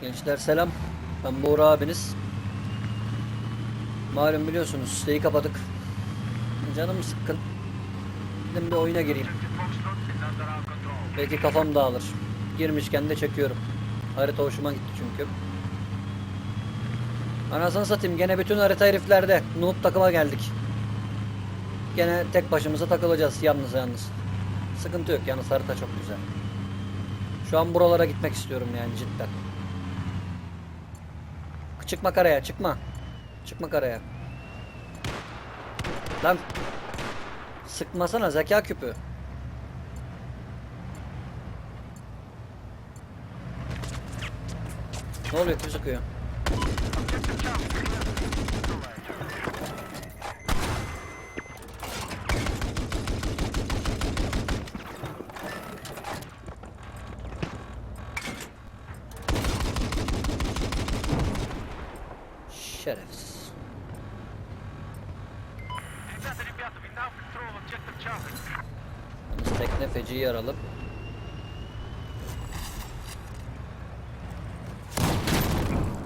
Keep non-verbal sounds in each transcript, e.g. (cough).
Gençler selam. Ben Buğra abiniz. Malum biliyorsunuz siteyi kapadık. Canım sıkkın. Dedim bir oyuna gireyim. Belki kafam dağılır. Girmişken de çekiyorum. Harita hoşuma gitti çünkü. Anasını satayım gene bütün harita heriflerde. Noob takıma geldik. Gene tek başımıza takılacağız yalnız yalnız. Sıkıntı yok yalnız harita çok güzel. Şu an buralara gitmek istiyorum yani cidden. Çıkma karaya çıkma. Çıkma karaya. Lan. Sıkmasana zeka küpü. Ne oluyor kim sıkıyor? Yalnız tekne feci yaralı.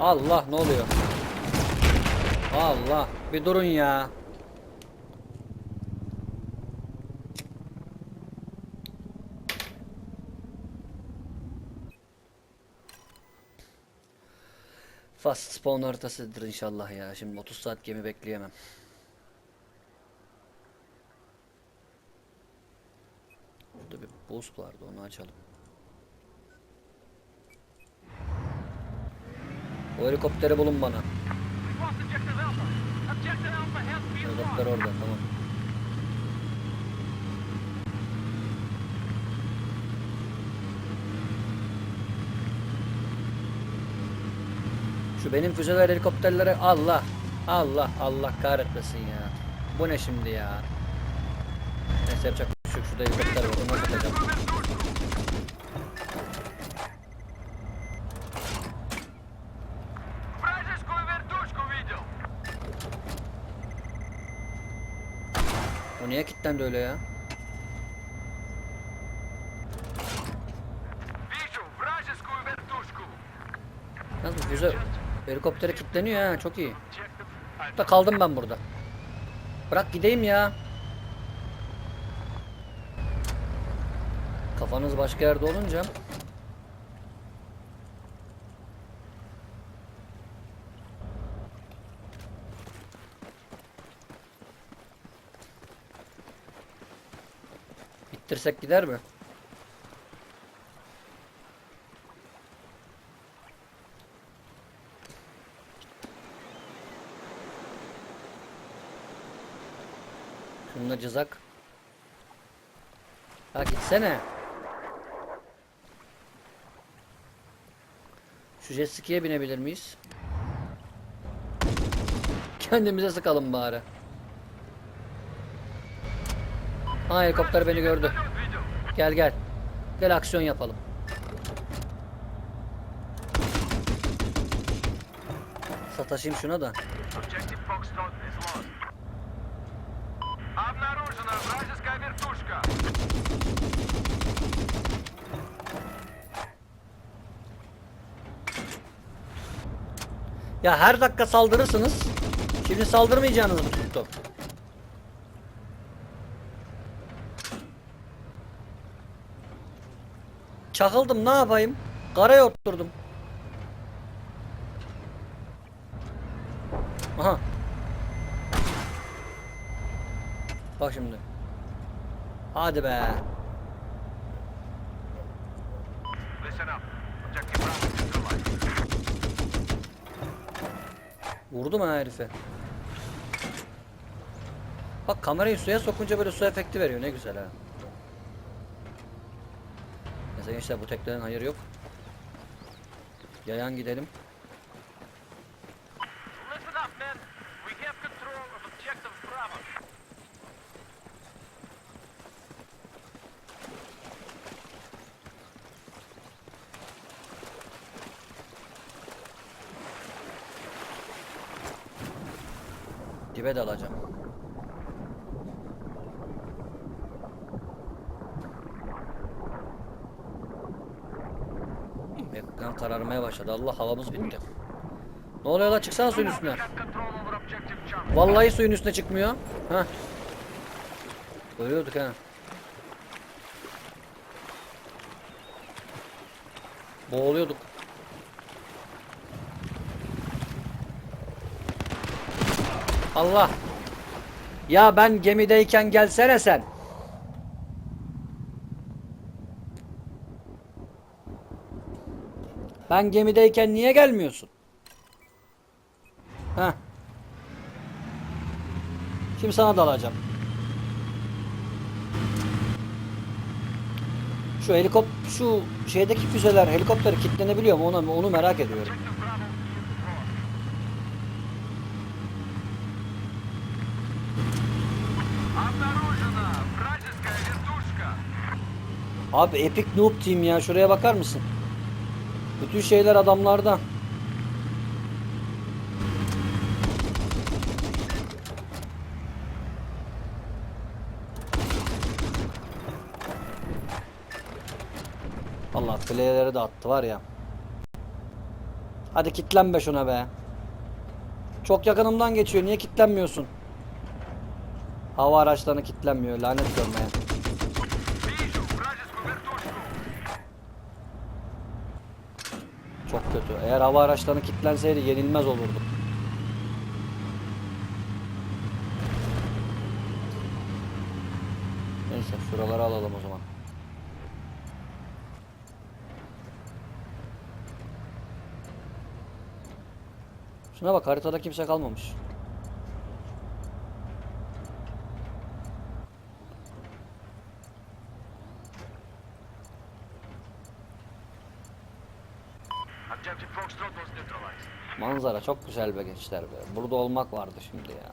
Allah ne oluyor? Allah bir durun ya. Fast spawn haritasıdır inşallah ya. Şimdi 30 saat gemi bekleyemem. Burada bir boost vardı onu açalım. O helikopteri bulun bana. Helikopter orada tamam. Şu benim füzeler helikopterlere Allah Allah Allah kahretmesin ya. Bu ne şimdi ya? Neyse yapacak. Şurada helikopter var. Ona bakacağım. O niye kilitlendi öyle ya? Yalnız füze helikoptere kilitleniyor ha çok iyi. Da kaldım ben burada. Bırak gideyim ya. Kafanız başka yerde olunca Bittirsek gider mi? Şununla cızak. Ha gitsene. Şu jet ski'ye binebilir miyiz? Kendimize sıkalım bari. Ha helikopter beni gördü. Gel gel. Gel aksiyon yapalım. Sataşayım şuna da. Ya her dakika saldırırsınız. Şimdi saldırmayacağınızı mı tuttu? Çakıldım ne yapayım? Karaya oturdum. Aha. Bak şimdi. Hadi be. Listen up. Objective Vurdum ha herife. Bak kamerayı suya sokunca böyle su efekti veriyor ne güzel ha. Neyse gençler bu teklerin hayır yok. Yayan gidelim. Listen up, men. We have control of objective Bravo. Dibe dalacağım. Ekran kararmaya başladı. Allah havamız bitti. Ne oluyor lan çıksana suyun üstüne. Vallahi suyun üstüne çıkmıyor. Ha. Ölüyorduk ha. Boğuluyorduk. Allah. Ya ben gemideyken gelsene sen. Ben gemideyken niye gelmiyorsun? Ha. Şimdi sana dalacağım. Şu helikop şu şeydeki füzeler helikopter kilitlenebiliyor mu onu onu merak ediyorum. Abi Epic Noob Team ya şuraya bakar mısın? Bütün şeyler adamlarda. Allah fileleri de attı var ya. Hadi kitlenme şuna be. Çok yakınımdan geçiyor. Niye kitlenmiyorsun? Hava araçlarını kitlenmiyor. Lanet görmeye. Çok kötü. Eğer hava araçlarını kilitlenseydi yenilmez olurduk. Neyse şuraları alalım o zaman. Şuna bak haritada kimse kalmamış. Manzara çok güzel be gençler be. Burada olmak vardı şimdi ya.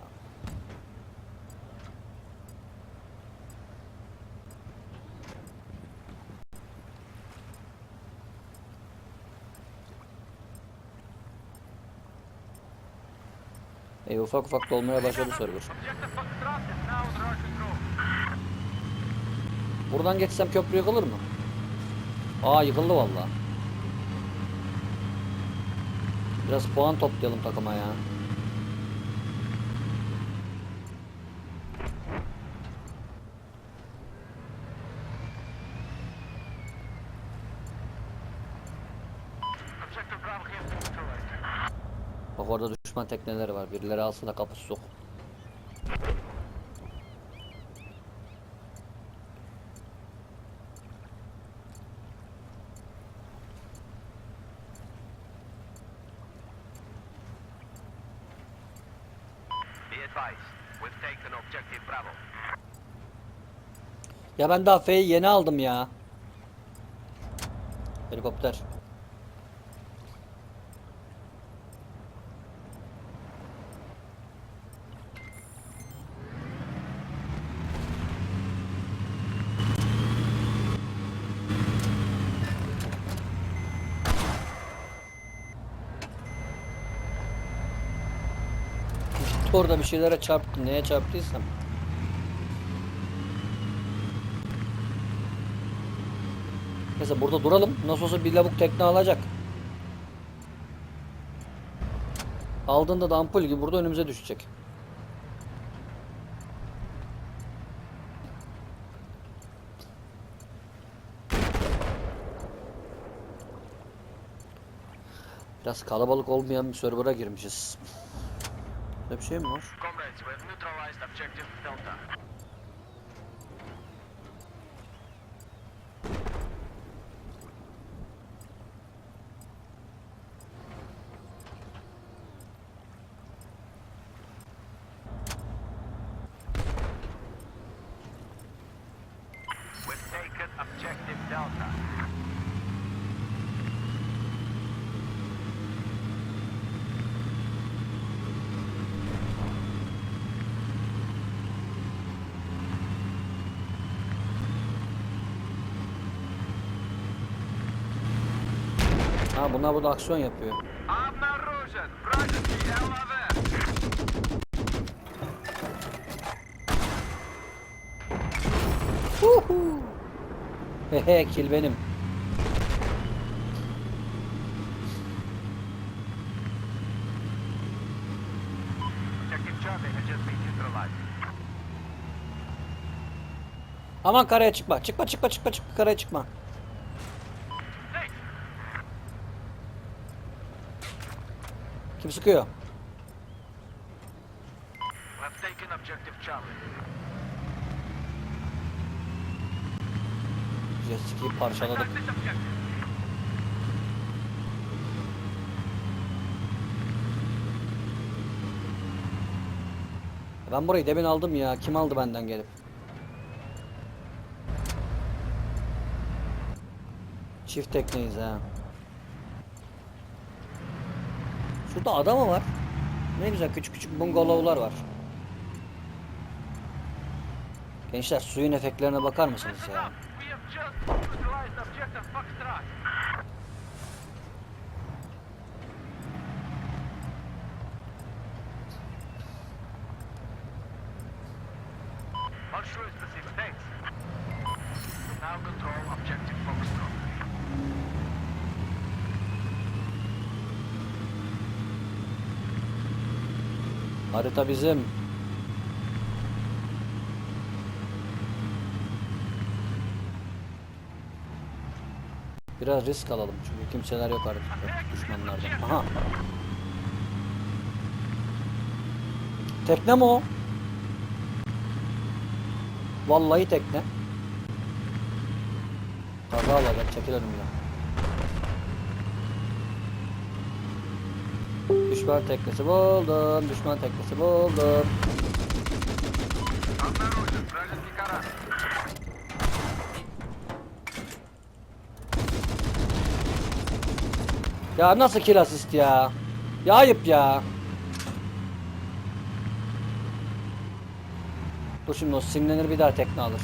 E ufak ufak dolmaya başladı server. Buradan geçsem köprü yıkılır mı? Aa yıkıldı valla. Biraz puan toplayalım takıma ya. Bak orada düşman tekneleri var. Birileri alsın da kapısı sok. Ya ben daha F'yi yeni aldım ya. Helikopter. Orada bir şeylere çarptı. Neye çarptıysam. Neyse burada duralım. Nasıl olsa bir lavuk tekne alacak. Aldığında da ampul gibi burada önümüze düşecek. Biraz kalabalık olmayan bir server'a girmişiz. Ne bir şey mi var? Ha bunlar burada aksiyon yapıyor. Uhu. Hehe kill benim. Aman karaya çıkma. Çıkma çıkma çıkma çıkma karaya çıkma. Kim sıkıyor? Jet ski'yi parçaladık. Ben burayı demin aldım ya. Kim aldı benden gelip? Çift tekneyiz ha. Şurada ada mı var? Ne güzel küçük küçük bungalovlar var. Gençler suyun efektlerine bakar mısınız ya? Harita bizim. Biraz risk alalım çünkü kimseler yok artık düşmanlardan. Aha. Tekne mi o? Vallahi tekne. Kaza gel çekil önümden. Düşman teknesi buldum. Düşman teknesi buldum. Ya nasıl kill assist ya? Ya ayıp ya. Bu şimdi o simlenir bir daha tekne alır.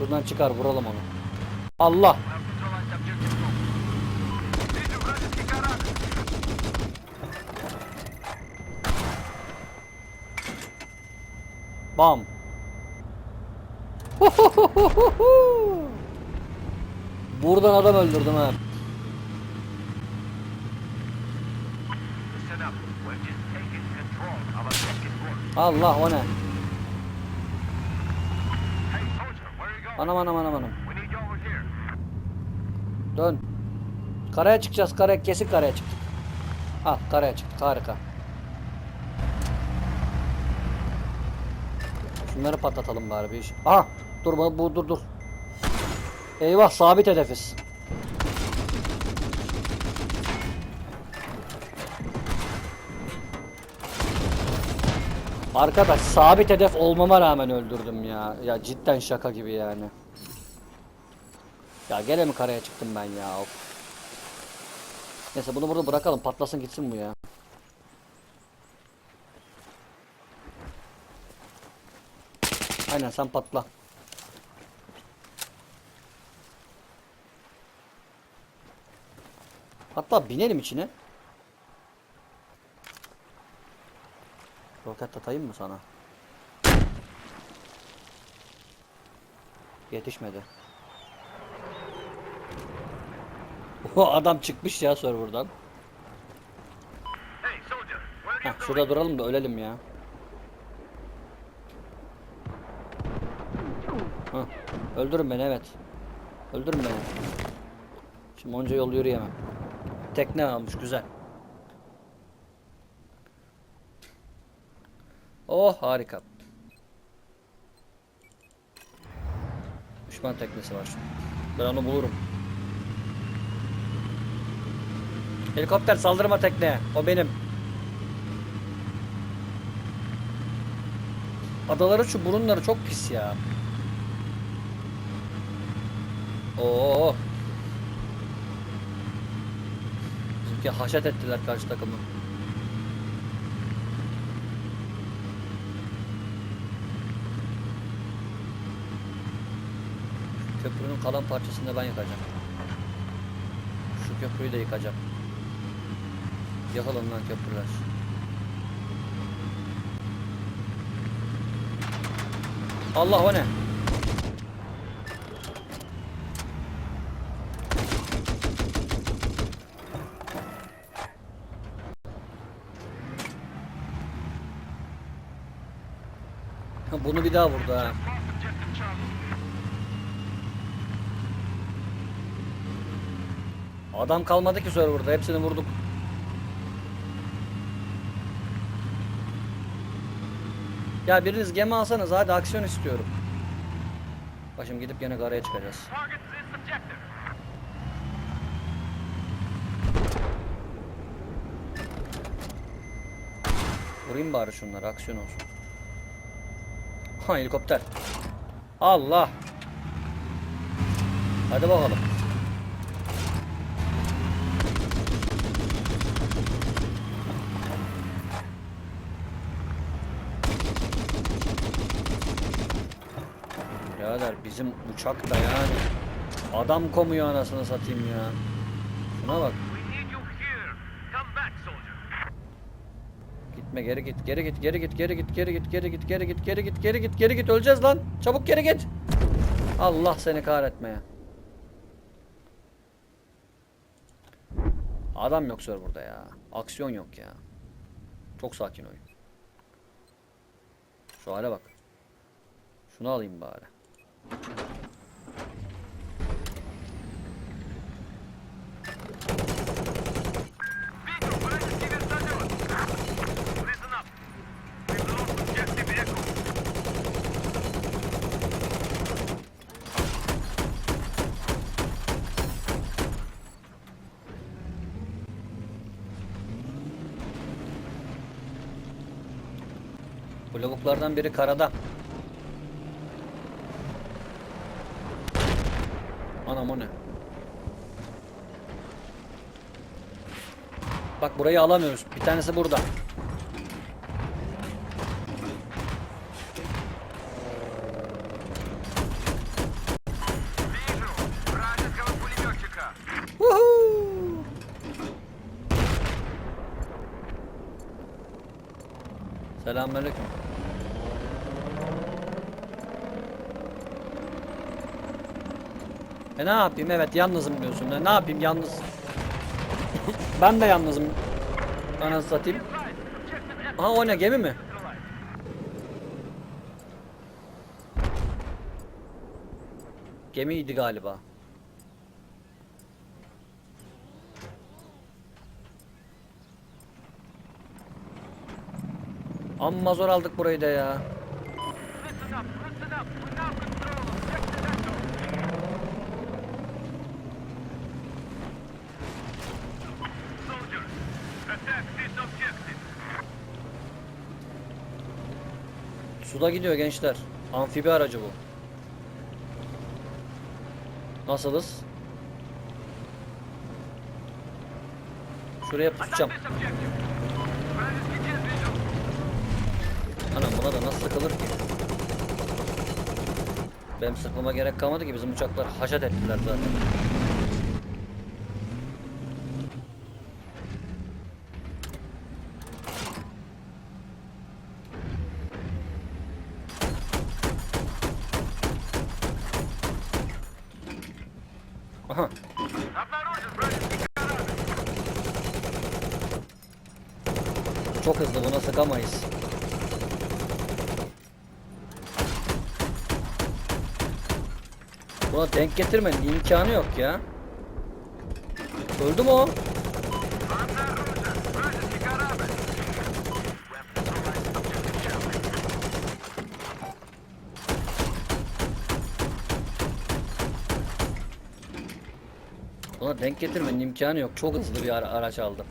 Buradan çıkar vuralım onu. Allah. Bam. Buradan adam öldürdüm ha. Allah o ne? Anam anam anam anam. Dön. Karaya çıkacağız. Karaya kesin karaya çıktık. Ah karaya çıktık. Harika. Şunları patlatalım bari bir iş. Aha dur bu, bu dur dur. Eyvah sabit hedefiz. Arkadaş sabit hedef olmama rağmen öldürdüm ya. Ya cidden şaka gibi yani. Ya gene mi karaya çıktım ben ya? Of. Neyse bunu burada bırakalım. Patlasın gitsin bu ya. Aynen sen patla. Hatta binelim içine. Roket atayım mı sana? Yetişmedi. O adam çıkmış ya serverdan. Heh, şurada duralım da ölelim ya. Heh, öldürün beni evet. Öldürün beni. Şimdi onca yol yürüyemem. Tekne almış güzel. Oh harika. Düşman teknesi var. Ben onu bulurum. Helikopter saldırma tekneye. O benim. Adaların şu burunları çok pis ya. Oo. Bizimki haşet ettiler karşı takımı. Köprünün kalan parçasını da ben yıkacağım. Şu köprüyü de yıkacağım. Yakalım lan köprüler. Allah o ne? bunu bir daha vurdu ha. Adam kalmadı ki serverda. Hepsini vurduk. Ya biriniz gemi alsanız hadi aksiyon istiyorum. Başım gidip gene karaya çıkacağız. Vurayım bari şunları aksiyon olsun. Ha helikopter. Allah. Hadi bakalım. Birader bizim uçak da yani adam komuyor anasını satayım ya. Şuna bak. Gitme geri git geri git geri git geri git geri git geri git geri git geri git geri git geri git öleceğiz lan. Çabuk geri git. Allah seni kahretmeye. Adam yok burada ya. Aksiyon yok ya. Çok sakin oyun. Şu hale bak. Şunu alayım bari. Bu lavuklardan biri karada. Anam o ne? Bak burayı alamıyoruz. Bir tanesi burada. Ne yapayım? Evet yalnızım diyorsun. Ne yapayım yalnız? (laughs) ben de yalnızım. Anasını satayım. Aha o ne gemi mi? Gemiydi galiba. Amma zor aldık burayı da ya. Listen up. Listen up. We now control objective Echo. Soldiers, attack this objective. Suda gidiyor gençler. Amfibi aracı bu. Nasılız? Şuraya pusacağım. Anam buna da nasıl sıkılır ki? Benim sıkmama gerek kalmadı ki bizim uçaklar haşat ettiler zaten. Aha Обнаружен вражеский корабль. çok hızlı buna sıkamayız. Buna denk getirmenin imkanı yok ya. Öldü mü o? Denk getirmenin imkanı yok. Çok hızlı bir ara- araç aldı.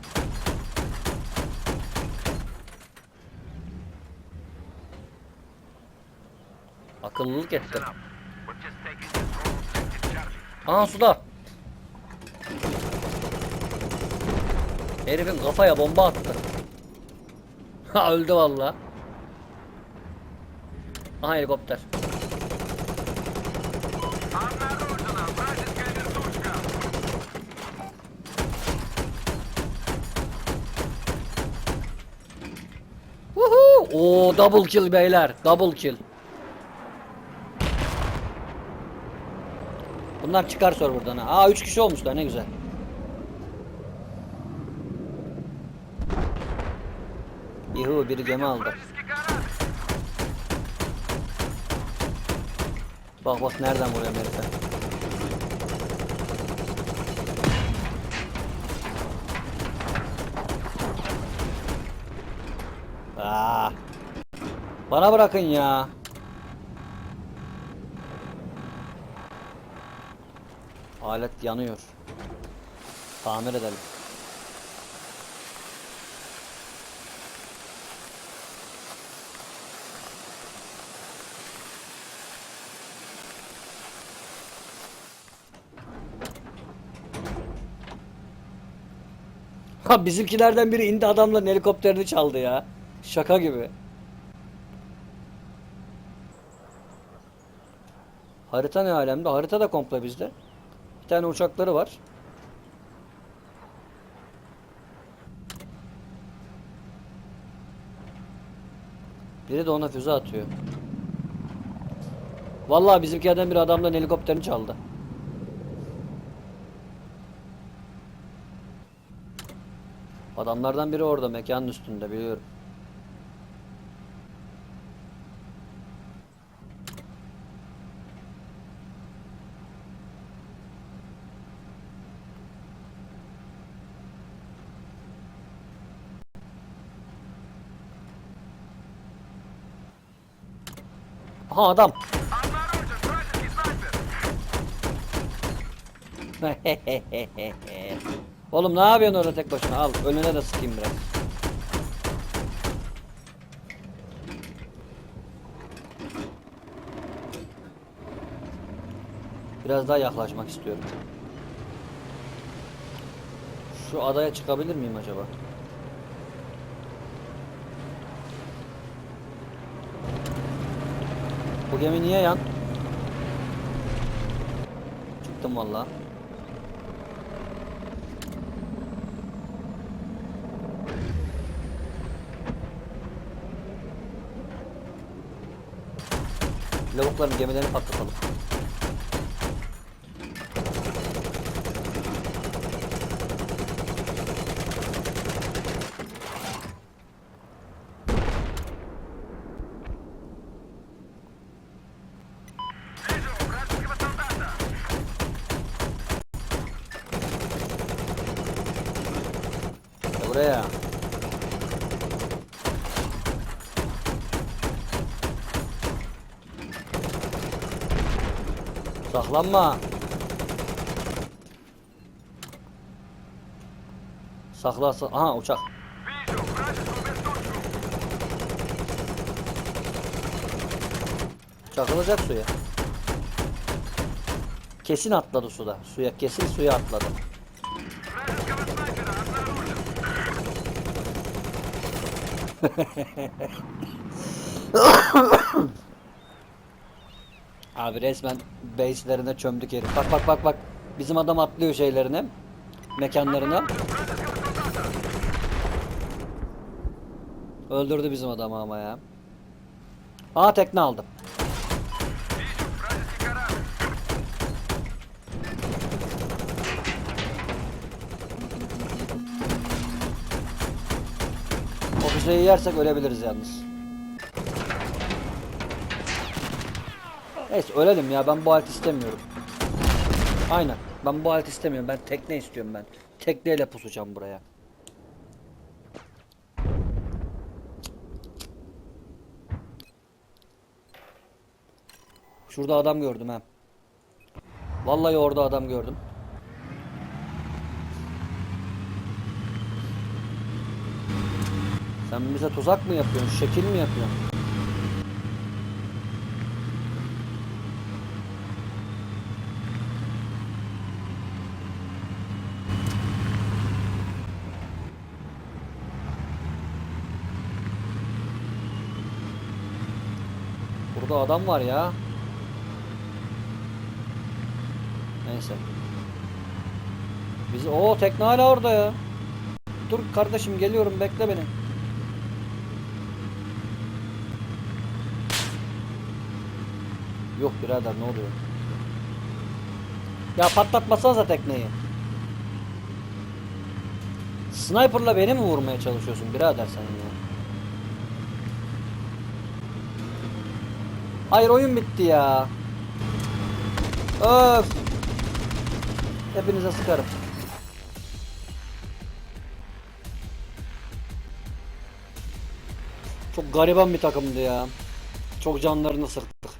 Akıllılık etti. We're just taking control of objective Charlie. Aha suda. Herifin kafaya bomba attı. Ha öldü valla. Aha helikopter. Double kill beyler. Double kill. Bunlar çıkar sor buradan ha. Aa 3 kişi olmuşlar ne güzel. Yuhu biri gemi aldı. Bak bak nereden vuruyor herife. Ah. Bana bırakın ya. Alet yanıyor. Tamir edelim. Ha bizimkilerden biri indi adamla helikopterini çaldı ya. Şaka gibi. Harita ne alemde? Harita da komple bizde. Bir tane uçakları var. Biri de ona füze atıyor. Vallahi bizimkilerden bir adamdan helikopterini çaldı. Adamlardan biri orada mekanın üstünde biliyorum. Aha adam. (laughs) Oğlum ne yapıyorsun orada tek başına? Al önüne de sıkayım biraz. Biraz daha yaklaşmak istiyorum. Şu adaya çıkabilir miyim acaba? Bu gemi niye yan? Çıktım vallahi. Lavukların gemilerini patlatalım. Gel Buraya. Saklanma. Sakla, sa- Aha uçak. Çakılacak suya. Kesin atladı suda. Suya kesin suya atladı. (laughs) Abi resmen base'lerine çömdük herif. Bak bak bak bak. Bizim adam atlıyor şeylerine. Mekanlarına. Öldürdü bizim adamı ama ya. Aa tekne aldım. Füzeyi yersek ölebiliriz yalnız. Neyse ölelim ya ben bu halit istemiyorum. Aynen. Ben bu halit istemiyorum. Ben tekne istiyorum ben. Tekneyle pusacağım buraya. Şurada adam gördüm ha. Vallahi orada adam gördüm. Sen bize tuzak mı yapıyorsun? Şekil mi yapıyorsun? Burada adam var ya. Neyse. Biz o tekne hala orada ya. Dur kardeşim geliyorum bekle beni. Yok birader ne oluyor? Ya patlatmasanıza tekneyi. Sniper'la beni mi vurmaya çalışıyorsun birader sen ya? Hayır oyun bitti ya. Öf. Hepinize sıkarım. Çok gariban bir takımdı ya. Çok canlarını sıktık.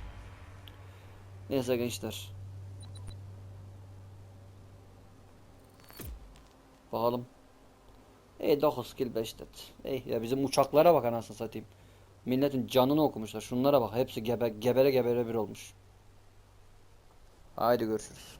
Neyse gençler. Bakalım. Ey 9 kill 5 dead. Ey ya bizim uçaklara bak anasını satayım. Milletin canını okumuşlar. Şunlara bak. Hepsi gebe gebere gebere bir olmuş. Haydi görüşürüz.